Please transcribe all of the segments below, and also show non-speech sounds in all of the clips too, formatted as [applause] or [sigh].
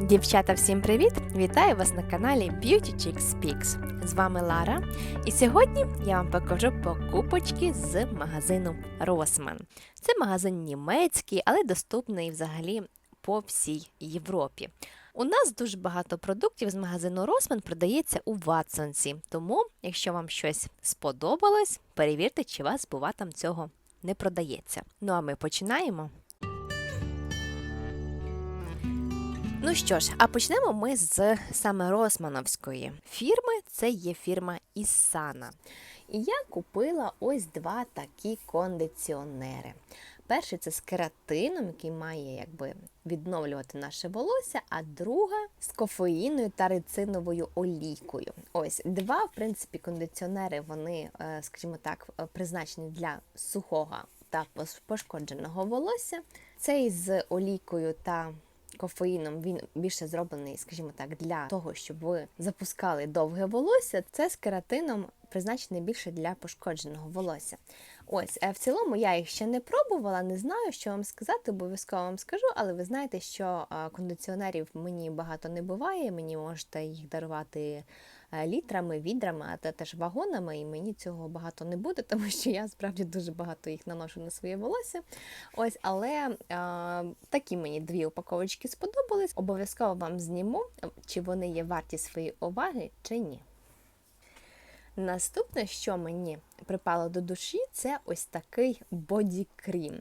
Дівчата, всім привіт! Вітаю вас на каналі Beauty Chicks Speaks. З вами Лара. І сьогодні я вам покажу покупочки з магазину Rossmann. Це магазин німецький, але доступний взагалі по всій Європі. У нас дуже багато продуктів з магазину Rossmann продається у Ватсонсі. Тому, якщо вам щось сподобалось, перевірте, чи вас бува там цього не продається. Ну а ми починаємо. Ну що ж, а почнемо ми з саме Росмановської фірми. Це є фірма Ісана. І я купила ось два такі кондиціонери. Перший це з кератином, який має якби відновлювати наше волосся, а друга з кофеїною та рициновою олійкою. Ось два, в принципі, кондиціонери, вони, е, скажімо так, е, призначені для сухого та пошкодженого волосся. Цей з олійкою та кофеїном він більше зроблений, скажімо так, для того, щоб ви запускали довге волосся. Це з кератином призначений більше для пошкодженого волосся. Ось, в цілому я їх ще не пробувала, не знаю, що вам сказати, обов'язково вам скажу, але ви знаєте, що кондиціонерів мені багато не буває, мені можете їх дарувати Е, літрами, відрами, а теж вагонами, і мені цього багато не буде, [laughs] тому що я справді дуже багато їх наношу на своє волосся. Ось, Але а, е, такі мені дві упаковочки сподобались. Обов'язково вам зніму, чи вони є варті своєї уваги, чи ні. Наступне, що мені припало до душі, це ось такий боді-крім.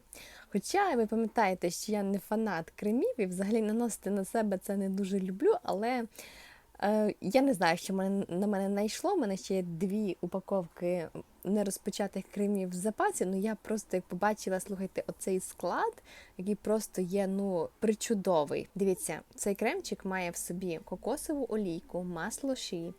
Хоча ви пам'ятаєте, що я не фанат кремів і взагалі наносити на себе це не дуже люблю, але Е, я не знаю, що мене, на мене знайшло. У мене ще є дві упаковки нерозпочатих кремів в запасі. Ну я просто як побачила, слухайте, оцей склад, який просто є ну причудовий. Дивіться, цей кремчик має в собі кокосову олійку, масло ші,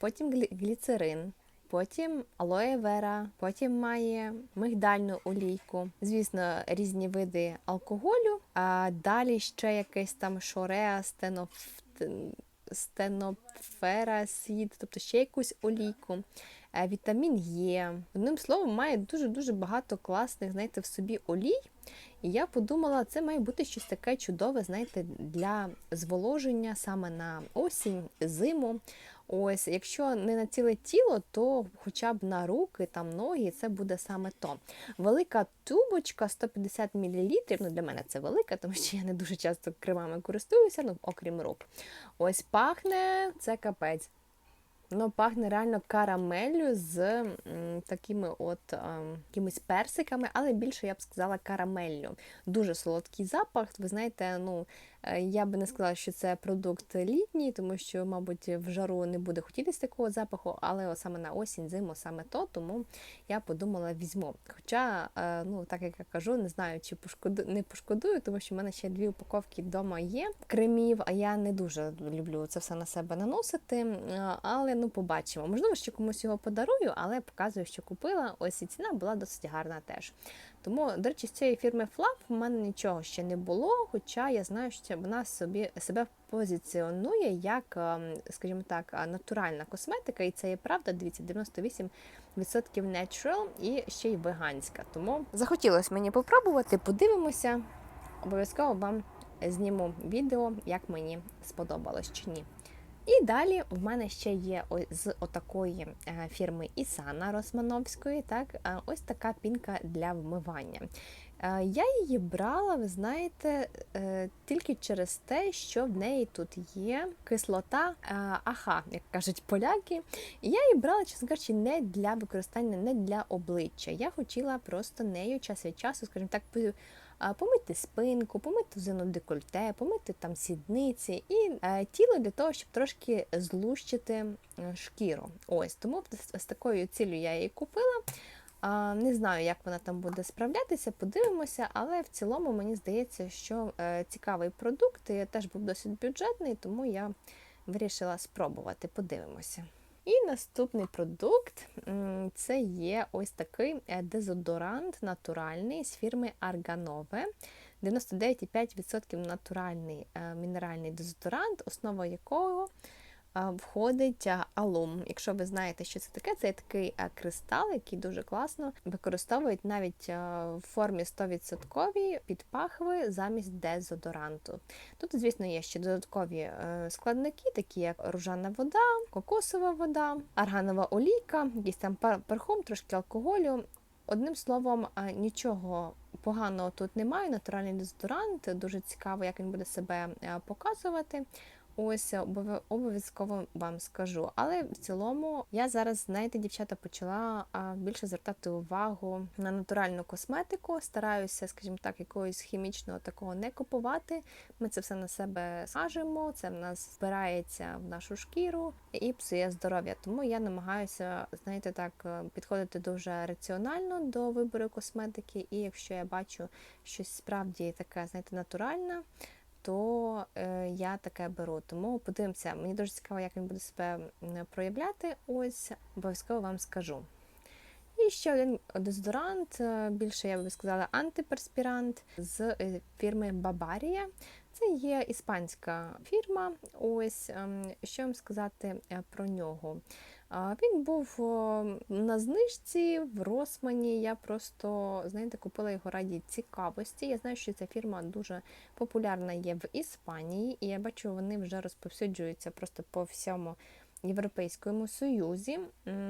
потім гліцерин. Потім алоє вера, потім має мигдальну олійку, звісно, різні види алкоголю, а далі ще якесь там шореа, стеноф стенофера сід, тобто ще якусь олійку. Е, вітамін Є. Одним словом, має дуже-дуже багато класних, знаєте, в собі олій. І я подумала, це має бути щось таке чудове, знаєте, для зволоження саме на осінь, зиму. Ось, якщо не на ціле тіло, то хоча б на руки, там ноги, це буде саме то. Велика тубочка 150 мл. Ну, для мене це велика, тому що я не дуже часто кремами користуюся, ну, окрім рук. Ось пахне це капець. Воно пахне реально карамеллю з такими от якимись персиками, але більше я б сказала карамеллю. Дуже солодкий запах. Ви знаєте, ну Е, я би не сказала, що це продукт літній, тому що, мабуть, в жару не буде хотітися такого запаху, але саме на осінь, зиму, саме то, тому я подумала, візьму. Хоча, е, ну так як я кажу, не знаю, чи пошкоду не пошкодую, тому що в мене ще дві упаковки вдома є кремів, а я не дуже люблю це все на себе наносити. Е, але ну побачимо. Можливо, ще комусь його подарую, але показую, що купила. Ось і ціна була досить гарна теж. Тому, до речі, з цієї фірми Fluff в мене нічого ще не було, хоча я знаю, що вона собі себе позиціонує як, ем, скажімо так, натуральна косметика, і це є правда, дивіться, 98% natural і ще й веганська. Тому захотілося мені попробувати, подивимося. Обов'язково вам зніму відео, як мені сподобалось чи ні. І далі в мене ще є з отакої е, фірми Ісана Росмановської, так, е, ось така пінка для вмивання. Е, я її брала, ви знаєте, тільки через те, що в неї тут є кислота аха, як кажуть поляки. Я її брала, чесно кажучи, не для використання, не для обличчя. Я хотіла просто нею час від часу, скажімо так, помити спинку, помити зону декольте, помити там сідниці і е, тіло для того, щоб трошки злущити шкіру. Ось тому з такою ціллю я її купила. Не знаю, як вона там буде справлятися, подивимося, але в цілому мені здається, що е, цікавий продукт і теж був досить бюджетний, тому я вирішила спробувати. Подивимося. І наступний продукт це є ось такий е, дезодорант натуральний з фірми Arganove. 99,5% натуральний е, мінеральний дезодорант, основа якого входить алум. Якщо ви знаєте, що це таке, це такий кристал, який дуже класно використовують навіть в формі 100% під пахви замість дезодоранту. Тут, звісно, є ще додаткові е, складники, такі як ружана вода, кокосова вода, арганова олійка, якийсь там парфум, трошки алкоголю. Одним словом, нічого поганого тут немає. Натуральний дезодорант, дуже цікаво, як він буде себе е, показувати. Ось обов'язково вам скажу. Але в цілому я зараз, знаєте, дівчата, почала більше звертати увагу на натуральну косметику. Стараюся, скажімо так, якогось хімічного такого не купувати. Ми це все на себе сажимо, це в нас збирається в нашу шкіру і псує здоров'я. Тому я намагаюся, знаєте, так е, підходити дуже раціонально до вибору косметики. І якщо я бачу щось справді таке, знаєте, натуральне, то е, я таке беру. Тому подивимося, мені дуже цікаво, як він буде себе проявляти. Ось обов'язково вам скажу. І ще один дезодорант, е, більше я би сказала, антиперспірант з е, фірми Бабарія. Це є іспанська фірма. Ось ем, що вам сказати про нього. Він був на знижці в Росмані. Я просто, знаєте, купила його раді цікавості. Я знаю, що ця фірма дуже популярна є в Іспанії, і я бачу, вони вже розповсюджуються просто по всьому Європейському Союзі.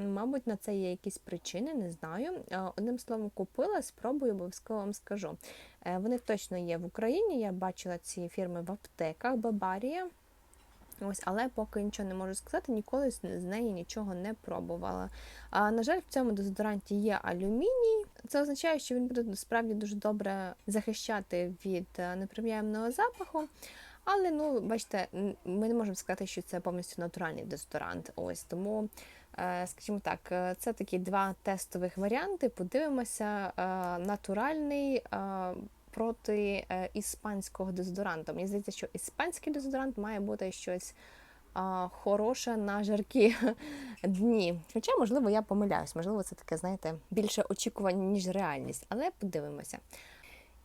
Мабуть, на це є якісь причини, не знаю. Одним словом, купила, спробую, обов'язково вам скажу. Е, Вони точно є в Україні. Я бачила ці фірми в аптеках Бабарія. Ось, але поки нічого не можу сказати, ніколи з неї нічого не пробувала. А, на жаль, в цьому дезодоранті є алюміній. Це означає, що він буде справді дуже добре захищати від е, неприємного запаху. Але ну, бачите, ми не можемо сказати, що це повністю натуральний дезодорант. Ось тому, е, скажімо так, е, це такі два тестових варіанти. Подивимося, натуральний. Проти е, іспанського дезодоранту. Мені здається, що іспанський дезодорант має бути щось а, хороше на жаркі [laughs] дні. Хоча, можливо, я помиляюсь, можливо, це таке, знаєте, більше очікування, ніж реальність, але подивимося.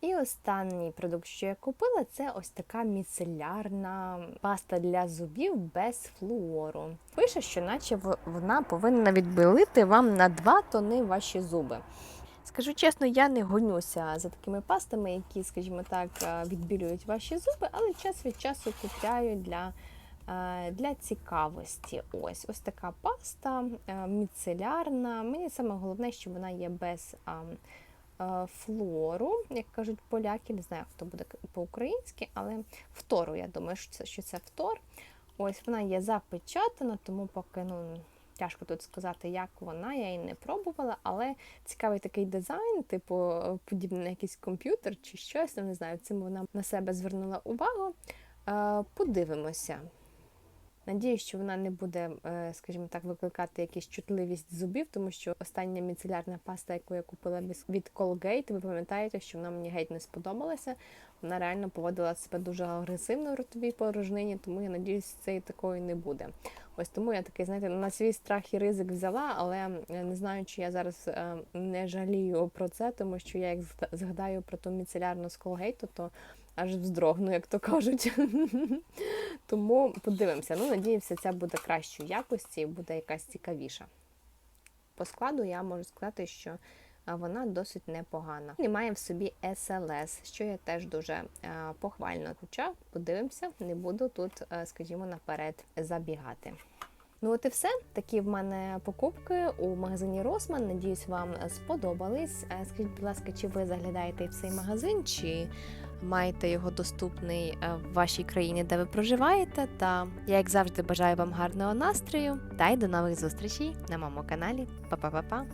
І останній продукт, що я купила, це ось така міцелярна паста для зубів без флуору. Пише, що наче вона повинна відбілити вам на 2 тони ваші зуби. Скажу чесно, я не гонюся за такими пастами, які, скажімо так, е, відбілюють ваші зуби, але час від часу купляю для, е, для цікавості. Ось ось така паста е, міцелярна. Мені саме головне, що вона є без флору, як кажуть поляки. Не знаю, хто буде по-українськи, але фтору, я думаю, що це, що це фтор. Ось вона є запечатана, тому поки ну. Тяжко тут сказати, як вона, я її не пробувала, але цікавий такий дизайн, типу подібний на якийсь комп'ютер чи щось, ну, не знаю, цим вона на себе звернула увагу. Е, Подивимося. Надіюсь, що вона не буде, е, скажімо так, викликати якусь чутливість зубів, тому що остання міцелярна паста, яку я купила від- Colgate, ви пам'ятаєте, що вона мені геть не сподобалася. Вона реально поводила себе дуже агресивно в ротовій порожнині, тому я надіюсь, це і такої не буде. Ось тому я такий, знаєте, на свій страх і ризик взяла, але е, не знаю, чи я зараз е, не жалію про це, тому що я як згадаю про ту міцелярну Colgate, то аж вздрогну, як то кажуть. [laughs] Тому подивимося. Ну, надіюся, ця буде кращої якості і буде якась цікавіша. По складу я можу сказати, що вона досить непогана. І має в собі SLS, що я теж дуже е, похвально. Хоча подивимося, не буду тут, е, скажімо, наперед забігати. Ну от і все. Такі в мене покупки у магазині Росман. Надіюсь, вам сподобались. Е, Скажіть, будь ласка, чи ви заглядаєте в цей магазин, чи маєте його доступний е, в вашій країні, де ви проживаєте? Та я, як завжди, бажаю вам гарного настрою та й до нових зустрічей на моєму каналі. Па-па-па-па!